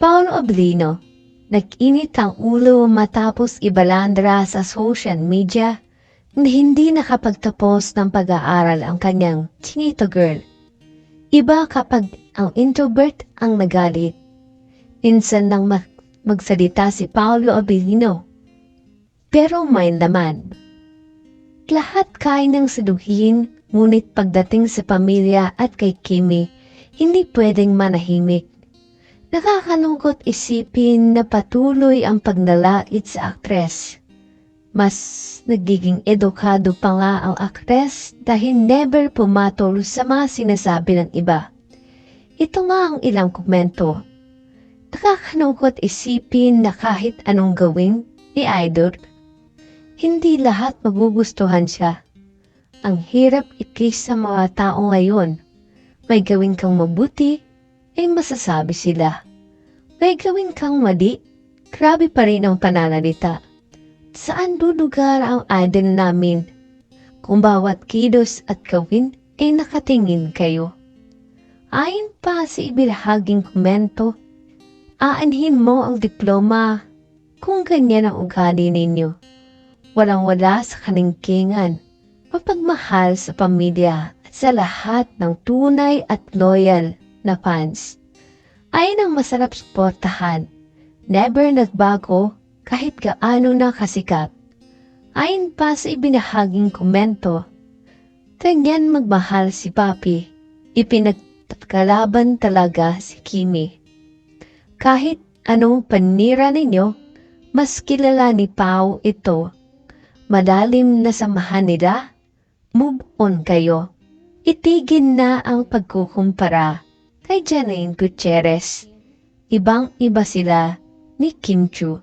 Paolo Ablino, nag-init ang ulo matapos ibalandra sa social media na hindi nakapagtapos ng pag-aaral ang kanyang chinito girl. Iba kapag ang introvert ang nagalit. Minsan nang mag- magsalita si Paolo Abilino. Pero may laman. Lahat kaya ng saluhin, ngunit pagdating sa pamilya at kay Kimi, hindi pwedeng manahimik. Nakakalungkot isipin na patuloy ang pagnalait sa aktres. Mas nagiging edukado pa nga ang aktres dahil never pumatol sa mga sinasabi ng iba. Ito nga ang ilang komento. Nakakalungkot isipin na kahit anong gawin ni Idol, hindi lahat magugustuhan siya. Ang hirap ikis sa mga tao ngayon. May gawin kang mabuti, ay masasabi sila. May gawin kang mali, grabe pa rin ang pananalita. Saan lulugar ang idol namin? Kung bawat kilos at gawin ay nakatingin kayo. Ayon pa sa ibinahaging komento, aanhin mo ang diploma kung ganyan ang ugali ninyo. Walang-wala sa kaningkingan, mapagmahal sa pamilya at sa lahat ng tunay at loyal na fans. Ay ang masarap suportahan. Never nagbago kahit gaano na kasikat. Ayon pa sa ibinahaging komento, Ganyan magmahal si Papi. Ipinagkalaban talaga si Kimi. Kahit anong panira ninyo, mas kilala ni Pau ito. Madalim na samahan nila, move on kayo. Itigin na ang pagkukumpara kay Janine Gutierrez. Ibang-iba sila ni Kim Chu.